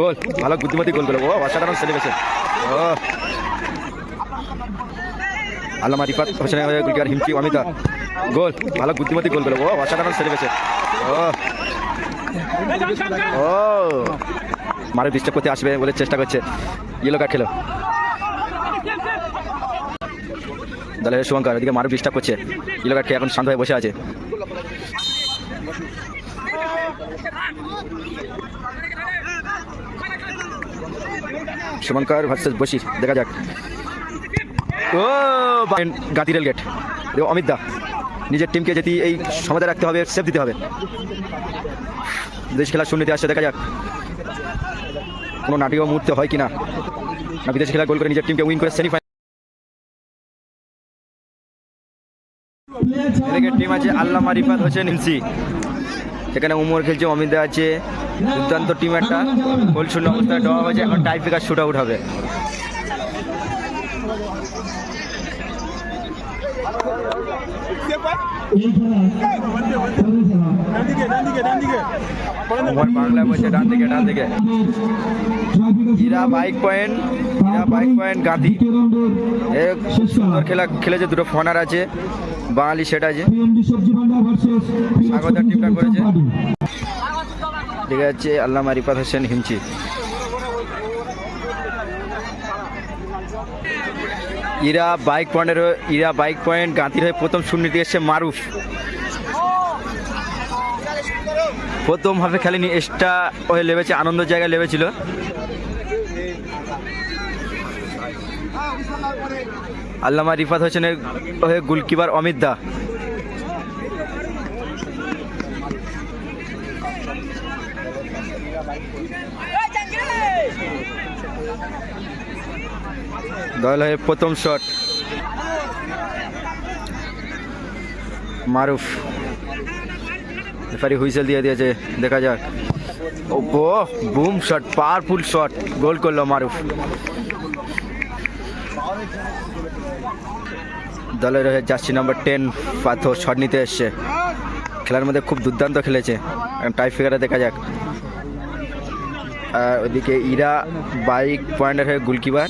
গোল, ভালো বুদ্ধিমতী গোলগুলো ও, অসাধারণ সেলিব্রেশন ও। আল্লামা রিফাত হোসেনের হয়ে হিমচি অমিতা। গোল, ভালো বুদ্ধিমতী গোলগুলো ও, অসাধারণ সেলিব্রেশন ও। ও। মারে ডিস্টার্ব করতে আসবে বলে চেষ্টা করছে। ইয়েলো কার্ড খেলো। তাহলে শুভঙ্কর, এদিকে মারু ডিস্টার্ব করছে। ইয়েলো কার্ড খেয়ে এখন শান্ত হয়ে বসে আছে। শুভঙ্কর ভার্সেস বসির দেখা যাক। ও গাতি রেল গেট অমিত দা, নিজের টিমকে যদি এই সমাধান রাখতে হবে সেফ দিতে হবে। দেশ খেলা শূন্যতে আসছে, দেখা যাক। কোনো নাটকীয় মুহূর্তে হয় কিনা। না, বিদেশ খেলা গোল করে নিজের টিমকে উইন করে সেমিফাইনাল টিম আছে, আল্লামা রিফাত হোসেন হিমসি এখানে উমর খেলছে অমিতা আছে, দুর্দান্ত টিম একটা। গোল শূন্য অবস্থায় দেওয়া হয়েছে, এখন টাই ফিকার শুট আউট হবে। বাংলা বলছে ডান দিকে ডান দিকে Ira bike point Ira bike point সুন্দর খেলা খেলেছে দুটো ফনার আছে বাঙালি সেট আছে। স্বাগত টিমটা করেছে। ঠিক আছে আল্লামা রিফাত হোসেন হিমচি। ইরা বাইক পয়েন্টের ইরা বাইক পয়েন্ট গাঁতির হয়ে প্রথম শূন্য দিয়ে এসছে মারুফ। প্রথম ভাবে খেলেনি এক্সট্রা হয়ে লেবেছে, আনন্দ জায়গায় লেবেছিল। আল্লামা রিফাত হোসেনের হয়ে গোলকিপার অমিত দা। দল হয়ে প্রথম শট। মারুফ। রেফারি হুইসেল দিয়ে দিয়েছে, দেখা যাক। ও boom shot, powerful shot, goal করল মারুফ। দলের হয়ে জার্সি নাম্বার টেন পাথর শট নিতে এসছে। খেলার মধ্যে খুব দুর্দান্ত খেলেছে। টাই ফিগারে দেখা যাক। আর ওইদিকে ইরা বাইক পয়েন্টের হয়ে গোলকিপার।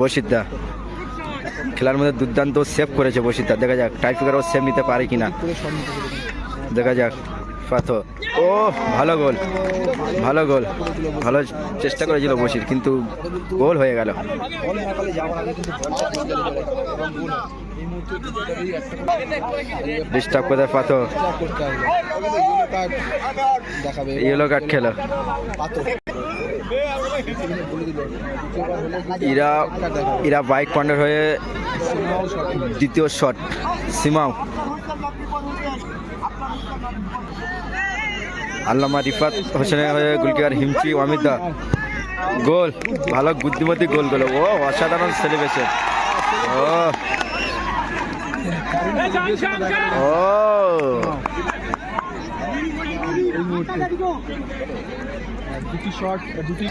বসিদ্দা খেলার মধ্যে দুর্দান্ত সেভ করেছে বসিদ্দা দেখা যাক টাই ফিগারও সেভ নিতে পারে কিনা। দেখা যাক পাথর। ও ভালো গোল ভালো গোল ভালো চেষ্টা করেছিল বসির কিন্তু গোল হয়ে গেল। ডিস্টার্ব করে পাথর। ইয়েলো কার্ড খেলো। ইরা বাইক পয়েন্টের হয়ে দ্বিতীয় শট সীমাও আল্লামা রিফাত হোসেনের হয়ে গোলকিপার হিমচি অমিত গোল, ভালো বুদ্ধিমতী গোলগুলো। ও, অসাধারণ সেলিব্রেশন ও। ও। দুটি শট দুটি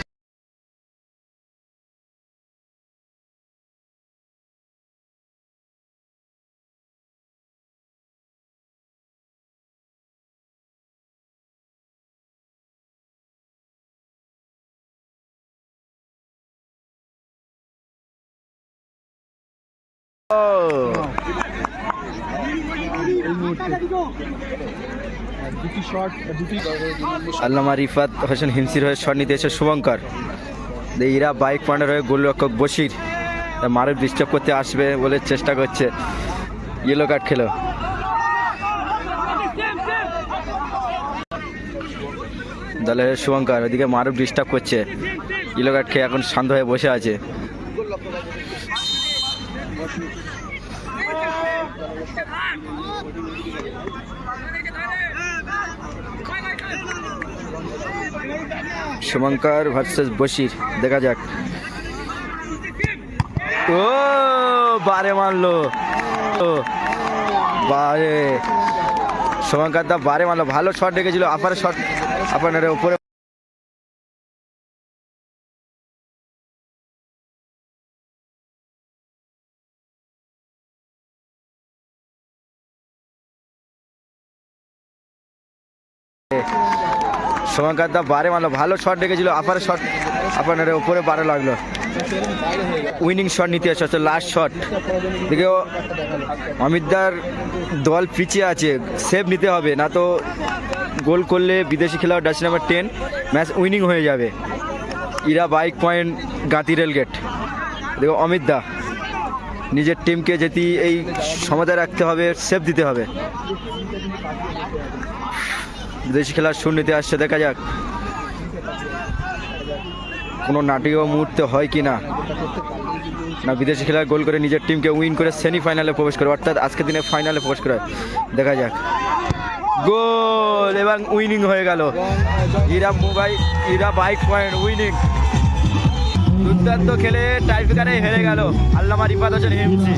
এই মুহূর্তে দুটি শট দুটি আল্লামা রিফাত হোসেন হিমসির হয়ে শট নিতে এসে শুভঙ্কর। ইরা বাইক পয়েন্টের হয়ে গোলরক্ষক বসির মারুফ ডিস্টার্ব করতে আসবে বলে চেষ্টা করছে। ইয়েলো কার্ড খেলো। দলের শুভঙ্কর, ওদিকে মারুফ ডিস্টার্ব করছে। ইয়েলো কার্ড খেয়ে এখন শান্ত হয়ে বসে আছে। শুভঙ্কর ভার্সেস বশির। দেখা যাক। ও, বারে মারলো। ও, বারে। শুভঙ্কর দা বারে মারলো। ভালো শট রেখেছিল। আপার শট আপনার উপরে। সোমাকার দা বারে মারলো, ভালো শট রেখেছিল আপার শট আপনার উপরে বারে লাগল। উইনিং শট নিতে আসছে লাস্ট শট দেখে, অমিতদার দল পিছিয়ে আছে সেভ নিতে হবে, না তো গোল করলে বিদেশি খেলোয়াড় Dutch number ten match winning হয়ে যাবে। Ira bike point Gati rail gate দেখো অমিত দা নিজের টিমকে যেটি এই সমাধায় রাখতে হবে সেভ দিতে হবে। বিদেশি খেলার শূন্যতে আসছে, দেখা যাক। কোনো নাটকীয় মুহূর্তে হয় কি না। না, বিদেশি খেলার গোল করে নিজের টিমকে উইন করে সেমিফাইনালে প্রবেশ করে, অর্থাৎ আজকের দিনে ফাইনালে প্রবেশ করে। দেখা যাক। গোল এবং উইনিং হয়ে গেল। Ira mobile Ira bike point winning দুর্দান্ত খেলে টাইফিকারে হেরে গেল। আল্লামা রিফাত হোসেন হিমসি